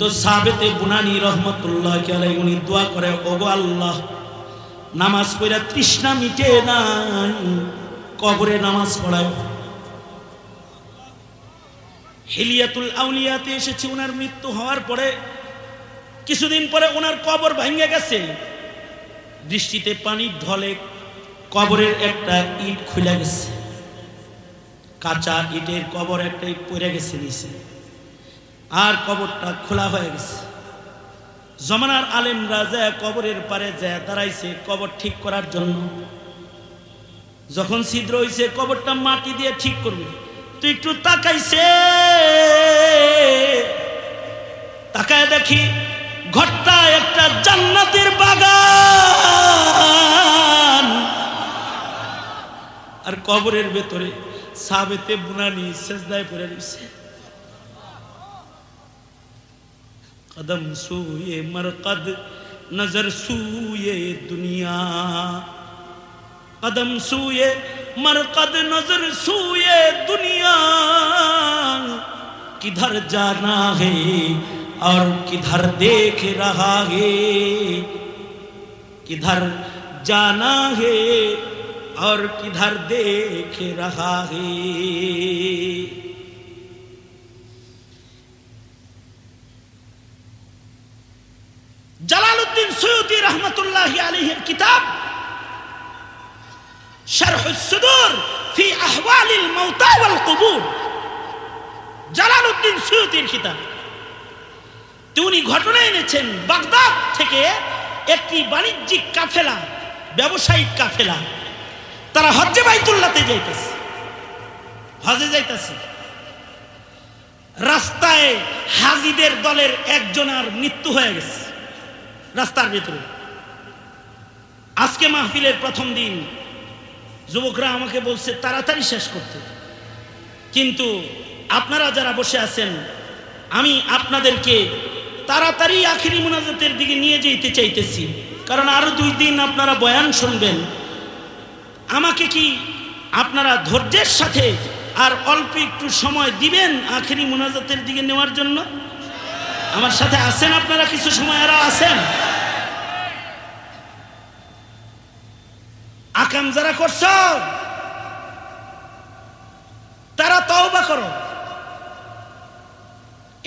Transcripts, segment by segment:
তো সাবেতে বুনানি রহমতুল্লাহ আলাই উনি দোয়া করে, ওগো আল্লাহ, নামাজ পড়া তৃষ্ণা মিটে নাই, কবরে নামাজ পড়ায় হিলিয়াতুল আউলিয়াতে এসেছে ওনার মৃত্যু হওয়ার পরে, কিছুদিন পরে ওনার কবর ভেঙে গেছে। দৃষ্টিতে পানির ঢলে, কবরের একটা ইট খুলে গেছে। কাঁচা ইটের কবর একটা ইট পড়ে গেছে নিচে। আর কবরটা খোলা হয়ে গেছে। জমানার আলেমরা যায় কবরের পারে যায় দাঁড়াইছে কবর ঠিক করার জন্য। যখন ছিদ্র হইছে, কবরটা মাটি দিয়ে ঠিক করবে। তো একটু তাকাইছে। তাকায় দেখি, ঘরটা একটা জান্নাতের বাগান। আর কবরের ভেতরে সাবেতে বুনানি সেজদায় পড়ে রয়েছে कदम सूए मरकद, नज़र सूए दुनिया। कदम सूए मरकद, नज़र सूए दुनिया। किधर जाना है और किधर देख रहा है? किधर जाना है और किधर देख रहा है? জালালউদ্দিন সৈয়দি রহমতুল্লাহ আলাইহির কিতাব ফি আহওয়ালিল কুবুর, জালালউদ্দিন সৈয়দির কিতাব। তিনি ঘটনা এনেছেন, বাগদাদ থেকে একটি বাণিজ্যিক কাফেলা, ব্যবসায়িক কাফেলা, তারা হজ্জে বাইতুল্লাতে যাইতেছে। হজে যাইতেছে। রাস্তায় হাজিদের দলের একজনের মৃত্যু হয়ে গেছে। রাস্তার ভিতরে। আজকে মাহফিলের প্রথম দিন, যুবকরা আমাকে বলছে, তাড়াতাড়ি শেষ করতে। কিন্তু আপনারা যারা বসে আছেন, আমি আপনাদেরকে তাড়াতাড়ি আখিরি মোনাজাতের দিকে নিয়ে যেতে চাইতেছি। কারণ আরও দুই দিন আপনারা বয়ান শুনবেন। আমাকে কি আপনারা ধৈর্যের সাথে আর অল্প একটু সময় দিবেন আখিরি মোনাজাতের দিকে নেওয়ার জন্য? আমার সাথে আছেন আপনারা কিছু সময়? আরও আছেন? আকাম যারা করছ, তারা তওবা করো।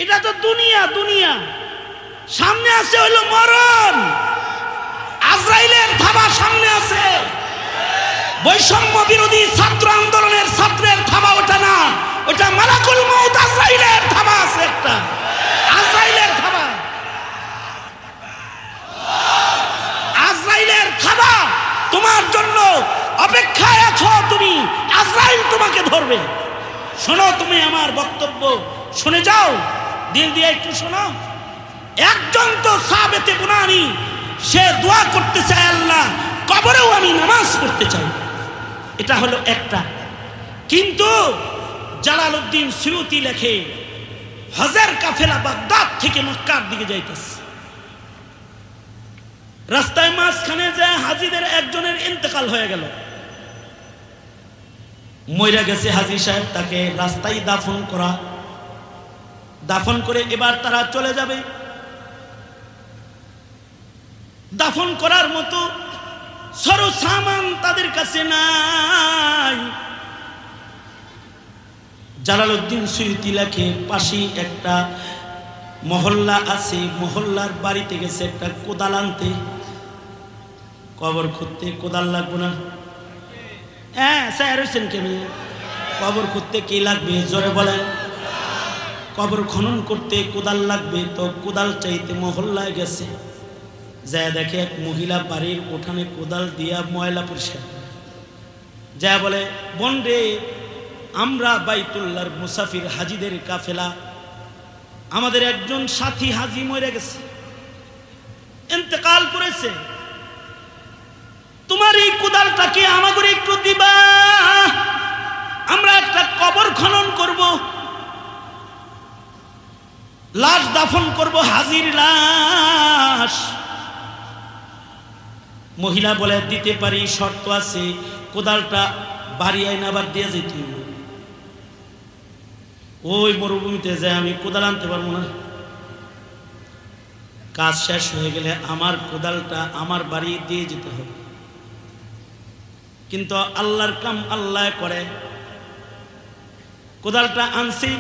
এটা তো দুনিয়া দুনিয়া। সামনে আছে হইল মরণ। আজরাইলের থাবা সামনে আছে। বৈষম্য বিরোধী ছাত্র আন্দোলনের ছাত্রের থাবা ওটা না। ওটা মালাকুল মৌত আজরাইলের থাবা আছে একটা আজরাইলের থাবা আজরাইলের থাবা তোমার জন্য অপেক্ষায় আছো তুমি। আজরাইল তোমাকে ধরবে। শোনো তুমি আমার বক্তব্য শুনে যাও। দিল দিয়ে একটু শোনো। একজন তো সাবেতে গুনানি, সে দোয়া করতে চায় আল্লাহ, কবরেও আমি নামাজ পড়তে চাই। এটা হলো একটা। কিন্তু জালালউদ্দিন সিউতি লেখে, হজের কাফেলা বাগদাদ থেকে মক্কার দিকে যাইতেছে। রাস্তায় মাঝখানে যায় হাজিদের একজনের ইন্তেকাল হয়ে গেল। মইরা গেছে হাজি সাহেব, তাকে রাস্তায় দাফন করা। দাফন করে এবার তারা চলে যাবে। দাফন করার মতো সরো সামান তাদের কাছে নাই। জালালউদ্দিন সুইতি লেখে, পাশেই একটা মহল্লা আছে, মহল্লার বাড়িতে গেছে একটা কোদাল আনতে। কবর খুঁজতে কোদাল লাগবো না? হ্যাঁ স্যার হয়েছেন কেন কবর খুঁজতে কি লাগবে? জোরে বলেন। কবর খনন করতে কোদাল লাগবে, তো কোদাল চাইতে মহল্লায় গেছে। যা দেখে এক মহিলা বাড়ির উঠানে কোদাল দিয়া ময়লা পরিষ্কার যা বলে, বোন রে, আমরা বাইতুল্লার মুসাফির হাজিদের কাফেলা। আমাদের একজন সাথী হাজি মরে গেছে। ইন্তেকাল করেছে। কোদালটাকে আমাদের একটু দিবা আমরা একটা কবর খনন করব। লাশ দাফন করব, হাজির লাশ। মহিলা বলে, দিতে পারি, শর্ত আছে, কোদালটা বাড়ি আইন আবার দিয়ে যেতে। ওই মরুভূমিতে যায়, আমি কোদাল আনতে পারব না। কাজ শেষ হয়ে গেলে আমার কোদালটা আমার বাড়ি দিয়ে যেতে হবে। কিন্তু আল্লাহর কাম আল্লাহ করে। কোদালটা আনছি,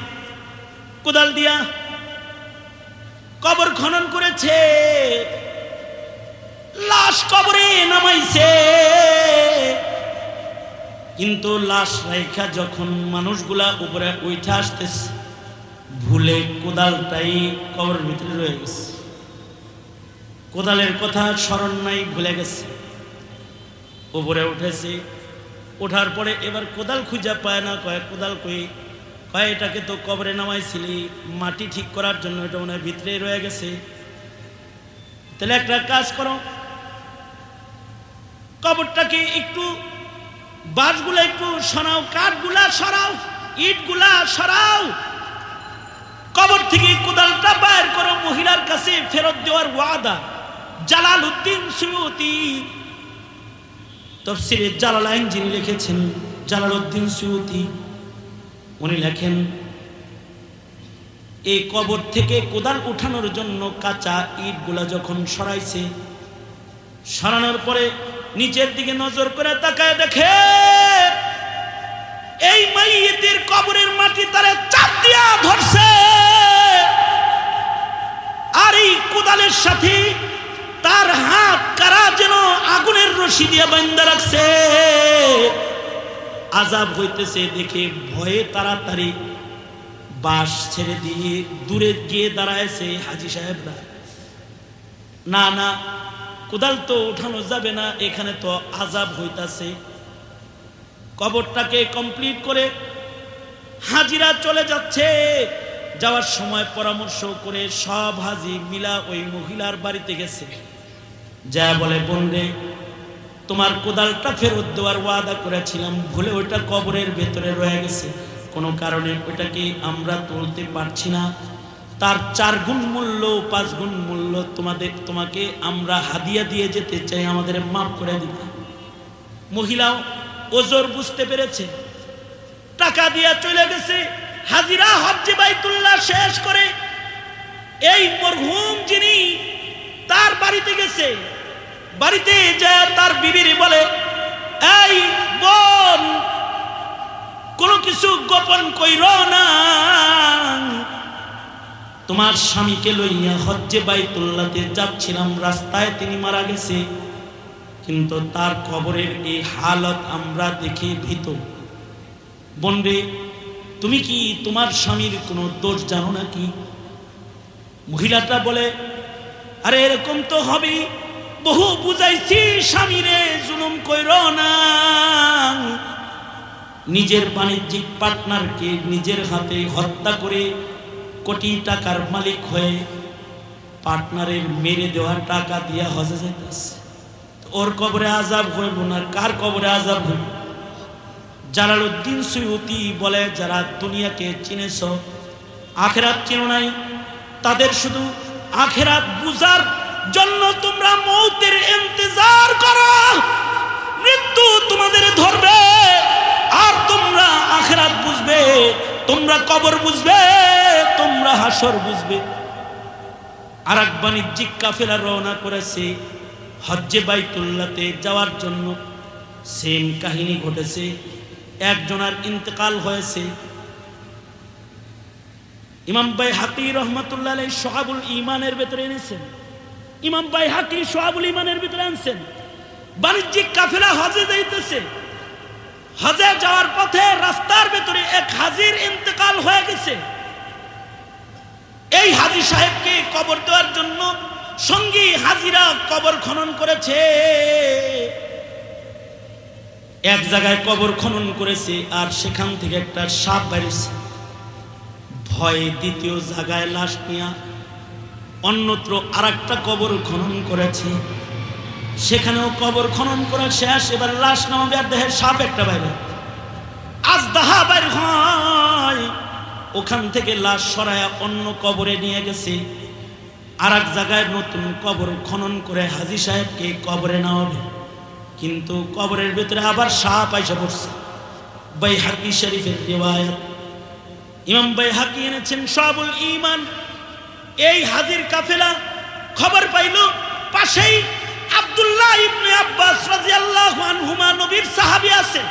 কোদাল দিয়া কবর খনন করেছে। লাশ কবরে নামাইছে। কিন্তু লাশ রেখা যখন মানুষগুলা উপরে উঠে আসতেছে, ভুলে কোদালটাই কবর ভিতরে রয়ে গেছে। কোদালের কথা স্মরণ নাই, ভুলে গেছে। উপরে উঠেছে। ওঠার পরে এবার কোদাল খুঁজে পায় না, কয়, কোদাল কই? কয়, এটাকে তো কবরে নামাইছিলি, মাটি ঠিক করার জন্য এটা মনে হয় ভিতরে রয়ে গেছে। তাহলে একটা কাজ করো, কবরটাকে একটু বাঁশগুলো একটু সরাও, কাঠগুলা সরাও, ইটগুলা সরাও। কবর থেকে কোদালটা বাইর করো, মহিলার কাছে ফেরত দেওয়ার ওয়াদা। জালাল উদ্দিন সুয়ুতি তফসিরে জালালাইন যিনি লিখেছেন জালাল উদ্দিন সুয়ুতি। উনি লেখেন এই কবর থেকে কোদাল উঠানোর জন্য কাঁচা ইটগুলা যখন সরাইছে, সরানোর পরে নিচের দিকে নজর করে তাকায় দেখে, এই মাইয়েতের কবরের মাটি তারে চাপ দিয়া ধরছে। আর এই কোদালের সাথে তার হাত কারা যেন আগুনের রশি দিয়ে বান্ধা রাখছে? আজাব হইতেছে, দেখে ভয়ে তাড়াতাড়ি বাস ছেড়ে দিয়ে দূরে গিয়ে দাঁড়ায়ছে হাজি সাহেবরা। না না, কোদাল তো উঠানো যাবে না, এখানে তো আজাব হইতাছে। কবরটাকে কমপ্লিট করে হাজিরা চলে যাচ্ছে। যাওয়ার সময় পরামর্শ করে সব হাজি মিলা ওই মহিলার বাড়িতে গেছে। যা বলে বোনরে তোমার কোদালটা ফেরত দেওয়ার ওয়াদা করেছিলাম, ভুলে ওইটা কবরের ভেতরে রয়ে গেছে। কোনো কারণে ওইটাকে আমরা তুলতে পারছি না। তার চার গুণ মূল্য, পাঁচ গুণ মূল্য তোমাদের, তোমাকে আমরা হাদিয়া দিয়ে যেতে চাই, আমাদের মাফ করে দিতে। মহিলাও ওজোর বুঝতে পেরেছে। টাকা দিয়া চলে গেছে। হাজিরা হজ্জে বাইতুল্লাহ শেষ করে, এই মরহুম যিনি তার বাড়িতে গেছে বাড়িতে যা তার বিবির বলে, এই বোন, কোনো কিছু গোপন কইর না। তোমার স্বামীকে লইয়া হজ্জে বাইতুল্লাতে যাচ্ছিলাম, রাস্তায় তিনি মারা গেছে। কিন্তু তার খবরের এই হালত আমরা দেখে ভীত। বনরে, তুমি কি তোমার স্বামীর কোনো দোষ জানো নাকি? মহিলাটা বলে, আরে এরকম তো হবে বহু বুঝাইছি, স্বামীরে জুলুম কইর না। নিজের বাণিজ্যিক পার্টনারকে নিজের হাতে হত্যা করে কোটি টাকার মালিক হয়ে পার্টনারের মেরে দেওয়া টাকা দিয়া হজে যাইতেছে। ওর কবরে আজাব হইব না কার কবরে আজাব হইব? জালালউদ্দিন সুয়ুতি বলে, যারা দুনিয়াকে চিনেছ, আখেরাত চিনো নাই। তাদের শুধু আখেরাত বুঝার জন্য তোমরা মৌতের ইন্তজার করো। মৃত্যু তোমাদের ধরবে, আর তোমরা আখেরাত বুঝবে, তোমরা কবর বুঝবে, তোমরা হাসর বুঝবে। আর এক বাণিজ্যিক কাফেলা রওনা করেছে হজ্জে বাইতুল্লাতে যাওয়ার জন্য। সেম কাহিনী ঘটেছে, একজনার ইন্তেকাল হয়েছে। ইমাম বাই হাকি রহমতুল্লাহ সোহাবুল ইমানের ভেতরে এনেছেন। ইমাম বাই হাকি সোহাবুল ইমানের ভিতরে আনছেন। বাণিজ্যিক কাফেলা হজে যাইতেছে। হজে যাওয়ার পথে রাস্তার ভেতরে এক হাজির ইন্তেকাল হয়ে গেছে। এই হাজি সাহেবকে কবর দেওয়ার জন্য সঙ্গী হাজিরা কবর খনন করেছে। এক জায়গায় কবর খনন করেছে আর সেখান থেকে একটা সাপ বেরিয়েছে ভয়ে দ্বিতীয় জায়গায় লাশ নিয়ে অন্যত্র আর একটা কবর খনন করেছে। সেখানেও কবর খনন করা শেষ, এবার লাশ নামাবে আর দেহের সাপ একটা বাইরে। আজ দাহা বাইর হয়। ওখান থেকে লাশ সরায়া অন্য কবরে নিয়ে গেছে। আর এক জায়গায় নতুন কবর খনন করে হাজি সাহেবকে কবরে নামাবে। কিন্তু কবরের ভিতরে আবার সাপ আইসা পড়ছে। বাই হাকি শরীফের রেওয়ায়াত। ইমাম বাই হাকি এনেছেন সবুল ইমান এই হাজির কাফেলা খবর পাইল, পাশেই আব্দুল্লাহ ইবনে আব্বাস রাদিয়াল্লাহু আনহুমা নবীর সাহাবী আছে।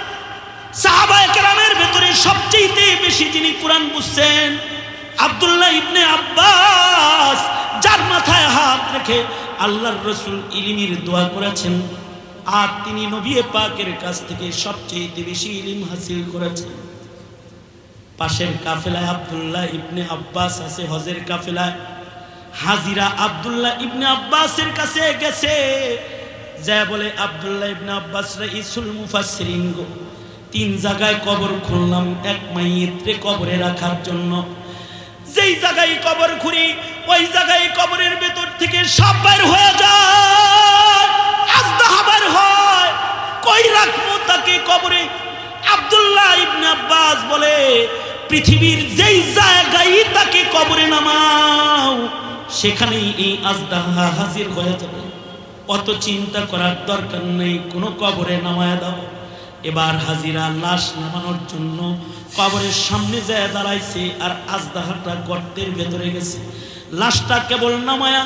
সাহাবায়ে কেরামের ভেতরে সবচেয়ে বেশি যিনি কোরআন বুঝছেন, আব্দুল্লাহ ইবনে আব্বাস, যার মাথায় হাত রেখে আল্লাহর রসুল ইলিমির দোয়া করেছেন, আর তিনি নবী পাকের কাছ থেকে সবচেয়ে বেশি ইলিম হাসিল করেছেন। পাশের কাফেলায় আবদুল্লাহ ইবনে আব্বাস আছে, হজের কাফেলায়। হাজিরা আব্দুল্লাহ ইবনে আব্বাসের কাছে গেছে। যা বলে, আবদুল্লাহ ইবনে আব্বাস ইসুল মুফাসসিরিন গো। তিন জায়গায় কবর খুললাম, এক মাইয়িত্রে কবরে রাখার জন্য। যেই জায়গায় কবর খুঁড়ি ওই জায়গায় কবরের ভেতর থেকে সব বের হয়ে যায় আজদাহা বের হয়। কই রাখব তাকে কবরে? আব্দুল্লাহ ইবনে আব্বাস বলে পৃথিবীর যেই জায়গায় তাকে কবরে নামাও, সেখানেই এই আজদাহা হাজির হয়ে যাবে। অত চিন্তা করার দরকার নেই, কোনো কবরে নামায় দাও। এবার হাজিরা লাশ নামানোর জন্য কবরের সামনে যায় দাঁড়াইছে আর আজদাহাটা গর্তের ভেতরে গেছে। লাশটা কেবল নামায়া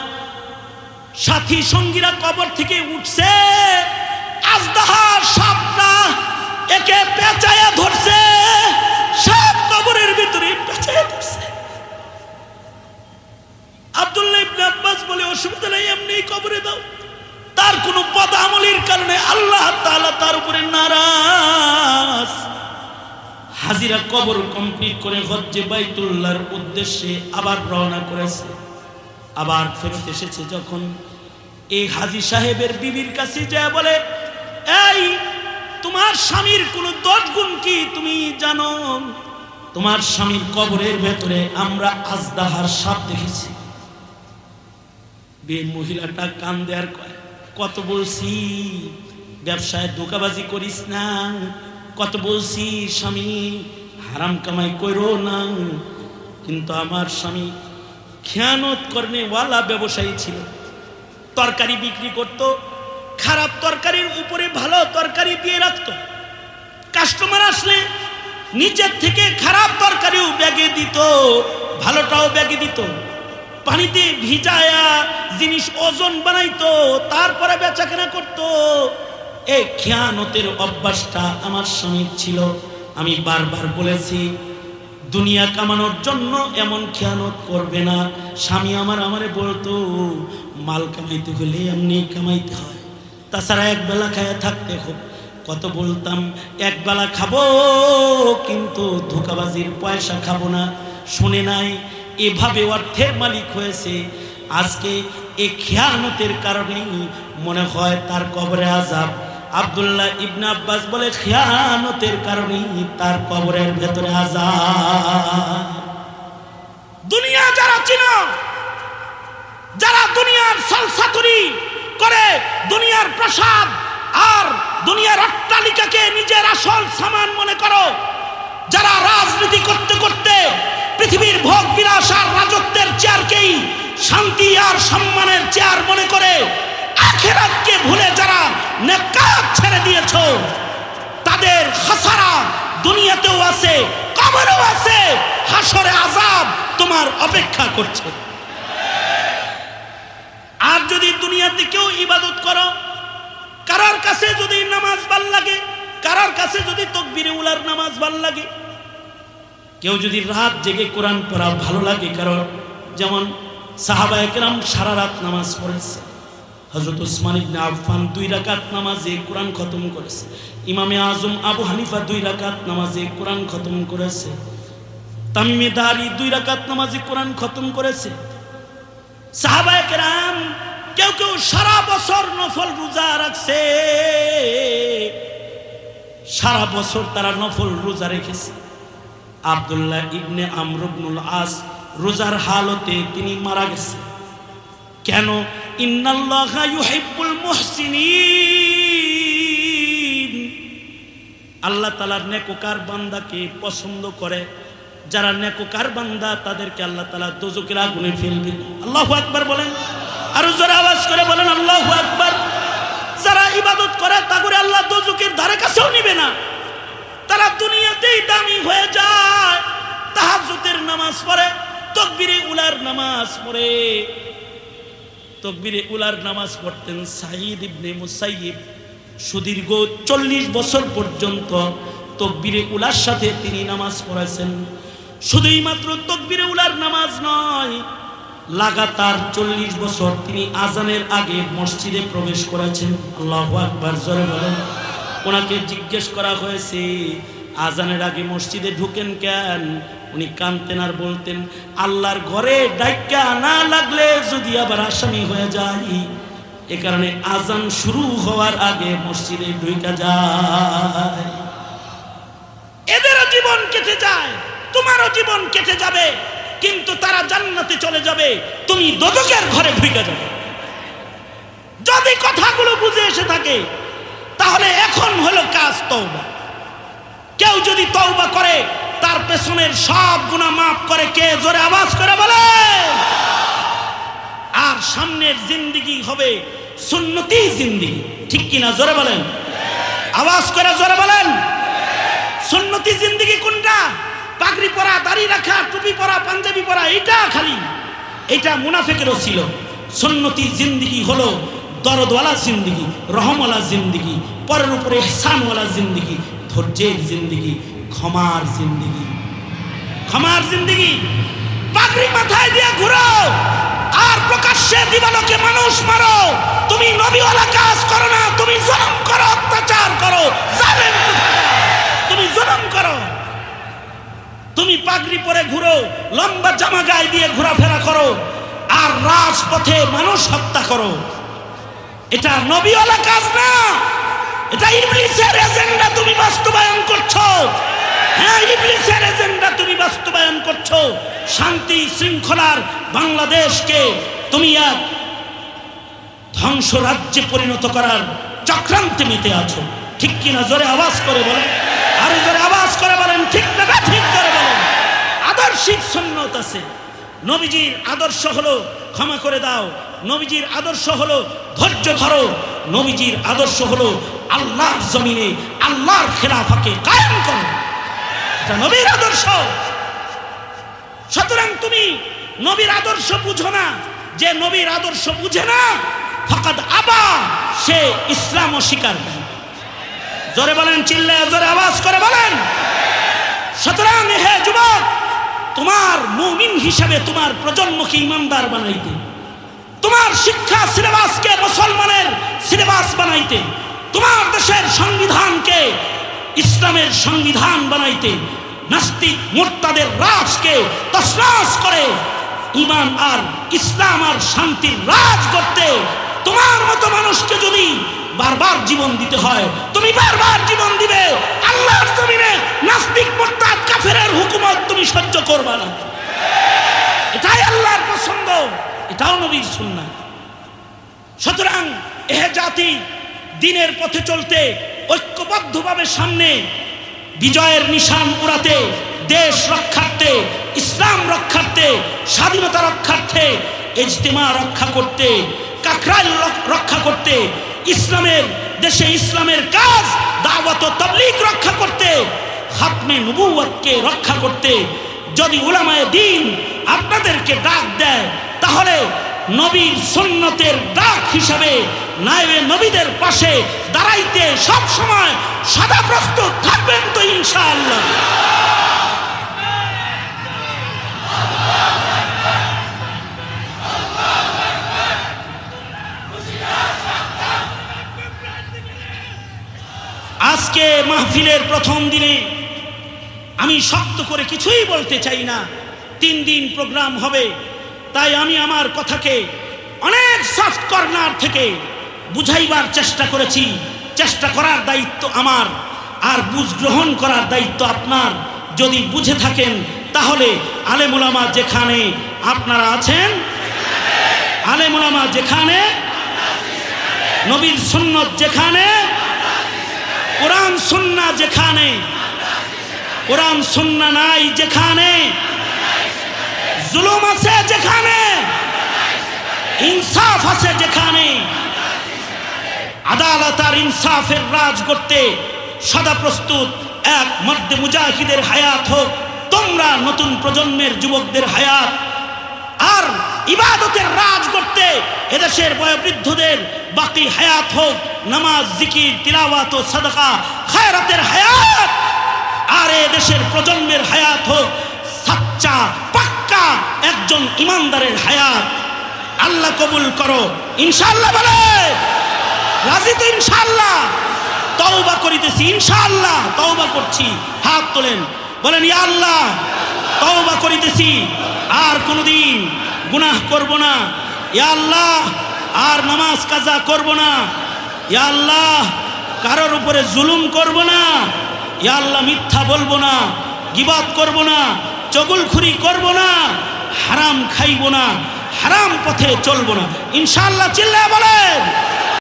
সাথী সঙ্গীরা কবর থেকে উঠছে। আজদাহার সাপটা একে পেঁচায়া ধরছে। অসুবিধা নেই এমনি কবরে দাও। তার কোনো পদ আমলের কারণে আল্লাহ তাআলা তার উপরে নারাজ। হাজিরা কবর কমপ্লিট করে হজ্জে বাইতুল্লাহর উদ্দেশ্যে আবার রওনা করেছে। আবার ফেরত এসেছে যখন এই হাজি সাহেবের বিবির কাছে যায় বলে, এই, তোমার স্বামীর কোনো দশ গুণ কি তুমি জানো? তোমার স্বামীর কবরের ভেতরে আমরা আজদাহার সাপ দেখেছি। বে মহিলাটা কান দেয়ার কত বলছি, ব্যবসায় ধোকাবাজি করিস না, কত বলছি, স্বামী হারাম কামাই করো না। কিন্তু আমার স্বামী খেয়ানত করনে ওয়ালা ব্যবসায়ী ছিল। তরকারি বিক্রি করত, খারাপ তরকারির উপরে ভালো তরকারি দিয়ে রাখতো। কাস্টমার আসলে নিচের থেকে খারাপ তরকারিও ব্যাগে দিত, ভালোটাও ব্যাগে দিত। পানিতে ভিজায়া জিনিস ওজন বানাইতো, তারপরে বেচা কেনা করতো। এই খেয়ানতের অভ্যাসটা আমার স্বামীর ছিল। আমি বারবার বলেছি, দুনিয়া কামানোর জন্য এমন খেয়ানত করবে না। স্বামী আমার আমারে বলতো, মাল কামাইতে হলে এমনি কামাইতে হয়। তাছাড়া এক বেলা খায় থাকতে হোক কত বলতাম, এক বেলা খাব, কিন্তু ধোকাবাজির পয়সা খাব না। শুনে নাই এভাবে অর্থের মালিক হয়েছে। আজকে এ খেয়ানতের কারণেই মনে হয় তার কবরে আজাব আব্দুল্লাহ ইবনা আব্বাস বলে, খেয়ানতের কারণেই তার কবরের ভেতরে আজাব দুনিয়া যারা চিনো, যারা দুনিয়ার সলসাতুরি করে, দুনিয়ার প্রসাদ আর দুনিয়ার অট্টালিকাকে নিজের আসল সামান মনে করো যারা রাজনীতি করতে করতে পৃথিবীর ভোগ বিলাস আর রাজত্বের চেয়ারকেই শান্তি আর সম্মানের চেয়ার মনে করে আখেরাতকে ভুলে যারা নেকাত ছেড়ে দিয়েছ, তাদের হাসারা দুনিয়াতেও আছে, কবরেও আছে, হাসরে আজাব তোমার অপেক্ষা করছে। আর যদি দুনিয়াতে কেউ ইবাদত করো, কারার কাছে যদি নামাজ ভালো লাগে কারার কাছে যদি তকবিরে উলার নামাজ ভালো লাগে। কেউ যদি রাত জেগে কোরআন পড়া ভালো লাগে, কারণ যেমন সাহাবা একরাম সারা রাত নামাজ পড়েছে। হজরত উসমান ইবনে আফফান দুই রাকাত নামাজে কোরআন খতম করেছে। ইমামে আজম আবু হানিফা দুই রাকাত নামাজে কোরআন খতম করেছে। তামিমে দারি দুই রাকাত নামাজে কোরআন খতম করেছে। সাহাবা একরাম কেউ কেউ সারা বছর নফল রোজা সারা বছর তারা নফল রোজা রেখেছে। আব্দুল্লাহ ইবনে আমরুবনুল আস রোজার হালতে তিনি মারা গেছে কেন? আল্লাহ তালার নেকোকার বান্দাকে পছন্দ করে। যারা নেকোকার বান্দা, তাদেরকে আল্লাহ তালা দোজকের আগুনে ফেলবে। আল্লাহ আকবার বলেন। আরও যারা আওয়াজ করে বলেন, আল্লাহ আকবার। যারা ইবাদত করে, তা করে আল্লাহ দোজকের ধারে কাছেও নিবে না। তারা দুনিয়াতেই দামি হয়ে যায়। তাহাজ্জুদের নামাজ পড়ে, তকবিরে উলার নামাজ পড়ে। তকবিরে উলার নামাজ পড়তেন সাহিদ ইবনে মুসাইব সুদীর্ঘ চল্লিশ বছর পর্যন্ত তকবিরে উলার সাথে তিনি নামাজ পড়েছেন শুধুই মাত্র তকবিরে উলার নামাজ নয় লাগাতার চল্লিশ বছর তিনি আজানের আগে মসজিদে প্রবেশ করেছেন। আল্লাহ আকবার, জোরে বলেন। ওনাকে জিজ্ঞেস করা হয়েছে, আজানের আগে মসজিদে ঢুকেন কেন? উনি কানতেন আর বলতেন, আল্লাহর ঘরে ডাইকা না লাগলে যদি আবার আসামি হয়ে যায় এ কারণে আজান শুরু হওয়ার আগে মসজিদে ঢুকা যায়। এদেরও জীবন কেটে যায়, তোমারও জীবন কেটে যাবে। কিন্তু তারা জান্নাতে চলে যাবে, তুমি দোজকের ঘরে ঢুকে যাবে। যদি কথাগুলো বুঝে এসে থাকে, তাহলে এখন হলো কাজ তওবা। কেউ যদি তওবা করে, তার পেছনের সব গুণা মাফ করে কে? জোরে আওয়াজ করে বলে আর সামনের জিন্দিগি হবে সুন্নতি জিন্দিগি। ঠিক কিনা? জোরে বলেন। আওয়াজ করে জোরে বলেন। সুন্নতি জিন্দিগি কোনটা? পাগড়ি পরা, দাড়ি রাখা, টুপি পরা, পাঞ্জাবি পরা এটা খালি। এটা মুনাফেকেরও ছিল। সুন্নতি জিন্দিগি হলো দরদওয়ালা জিন্দিগি, রহমওয়ালা জিন্দিগি, পরের উপরে এহসানওয়ালা জিন্দিগি, ধৈর্যের জিন্দিগি, ক্ষমার জিন্দিগি। ক্ষমার জিন্দিগি। পাগড়ি মাথায় দিয়ে ঘুরো, আর প্রকাশ্যে দিবালোকে মানুষ মারো। তুমি নবীওয়ালা কাজ করো না, তুমি জুলুম করো, অত্যাচার করো। জালেম তুমি জুলুম করো। তুমি পাগড়ি পরে ঘুরো, লম্বা জামা গায়ে দিয়ে ঘোরাফেরা করো, আর রাজপথে মানুষ হত্যা করো। এটা নবীওয়ালা কাজ না। এটা ইবলিসের এজেন্ডা তুমি বাস্তবায়ন করছ। হ্যাঁ ইবলিসের এজেন্ডা তুমি বাস্তবায়ন করছ। শান্তি শৃঙ্খলার বাংলাদেশকে তুমি এক ধ্বংস রাজ্যে পরিণত করার চক্রান্তে মেতে আছো। ঠিক কিনা? জোরে আওয়াজ করে বলেন। আরও জোরে আওয়াজ করে বলেন, ঠিক না আদর্শিক সন্ন্যত আছে। নবীজির আদর্শ হলো, ক্ষমা করে দাও। নবীজির আদর্শ হলো, ধৈর্য ধরো। নবীজির আদর্শ হলো, আল্লাহর জমিনে, আল্লাহর খেলাফাকে কায়েম করো। এটা নবীর আদর্শ। সুতরাং তুমি নবীর আদর্শ বুঝো না। যে নবীর আদর্শ বুঝে না ফকাত আবা, সে ইসলাম অস্বীকার করে। জোরে বলেন চিল্লে জোরে আওয়াজ করে বলেন। সুতরাং হে যুবক তোমার মুমিন হিসাবে তোমার প্রজন্মকে ইমানদার বানাইতে। তোমার শিক্ষা সিলেবাসকে মুসলমানের সিলেবাস বানাইতে। তোমার দেশের সংবিধানকে ইসলামের সংবিধান বানাইতে। নাস্তিক মোর্তাদের রাজকে তসরাস করে ইমান আর ইসলাম আর শান্তির রাজ করতে তোমার মতো মানুষকে যদি বারবার জীবন দিতে হয়। তুমি বারবার জীবন দিবে। আল্লাহর জমিনে নাস্তিক, মোর্তাদ, কাফেরের হুকুমত তুমি সহ্য করবা না। এটাই আল্লাহর পছন্দ। এটাও নবীর সুন্নাহ। সুতরাং এ জাতি দিনের পথে চলতে ঐক্যবদ্ধভাবে সামনে বিজয়ের নিশান উড়াতে, দেশ রক্ষার্থে, ইসলাম রক্ষার্থে, স্বাধীনতা রক্ষার্থে, ইজতেমা রক্ষা করতে, কাকরাইল রক্ষা করতে ইসলামের দেশে ইসলামের কাজ, দাওয়াত ও তাবলীগ রক্ষা করতে, খাতমে নবুয়তকে রক্ষা করতে যদি উলামায়ে দিন আপনাদেরকে ডাক দেয়, তাহলে নবীর সুন্নতের ডাক হিসাবে নায়েবে নবীদের পাশে দাঁড়াইতে সব সময় সদা প্রস্তুত থাকবেন তো ইনশাআল্লাহ। মাহফিলের প্রথম দিনে আমি শক্ত করে কিছুই বলতে চাই না। তিন দিন প্রোগ্রাম হবে। তাই আমি আমার কথাকে অনেক সফট কর্নার থেকে বুঝাইবার চেষ্টা করেছি। চেষ্টা করার দায়িত্ব আমার। আর বুঝ গ্রহণ করার দায়িত্ব আপনার। যদি বুঝে থাকেন, তাহলে আলেমুলামা যেখানে আপনারা আছেন আলেমুলামা যেখানে, নবীর সুন্নত যেখানে কোরআন সুন্না যেখানে, কোরআন সুন্না নাই যেখানে, জুলুম আছে যেখানে, ইনসাফ আছে যেখানে। আদালত আর ইনসাফের রাজ করতে সদা প্রস্তুত, এক মধ্যে মুজাহিদের হায়াত হোক, তোমরা নতুন প্রজন্মের যুবকদের হায়াত। আর ইবাদতের রাজ করতে এদেশের বয়োবৃদ্ধদের বাকি হায়াত হোক, নামাজ, জিকির, তিলাওয়াত ও সাদাকা খায়রাতের হায়াত। আর এ দেশের প্রজন্মের হায়াত হোক, সাচ্চা, পাক্কা একজন ইমানদারের হায়াত। আল্লাহ কবুল করো। ইনশাআল্লাহ বলে। রাজি তো ইনশাআল্লাহ। তওবা করিতেছি ইনশাআল্লাহ। তওবা করছি। হাত তোলেন। বলেন, ইয়া আল্লাহ, তওবা করিতেছি। আর কোনোদিন গুনাহ করব না। ইয়া আল্লাহ আর নামাজ কাজা করব না। ইয়া আল্লাহ, কারোর উপরে জুলুম করব না। ইয়া আল্লাহ, মিথ্যা বলব না। গিবাদ করব না। চগুলখুরি করব না। হারাম খাইব না। হারাম পথে চলবো না। ইনশাল্লাহ চিল্লা বলেন।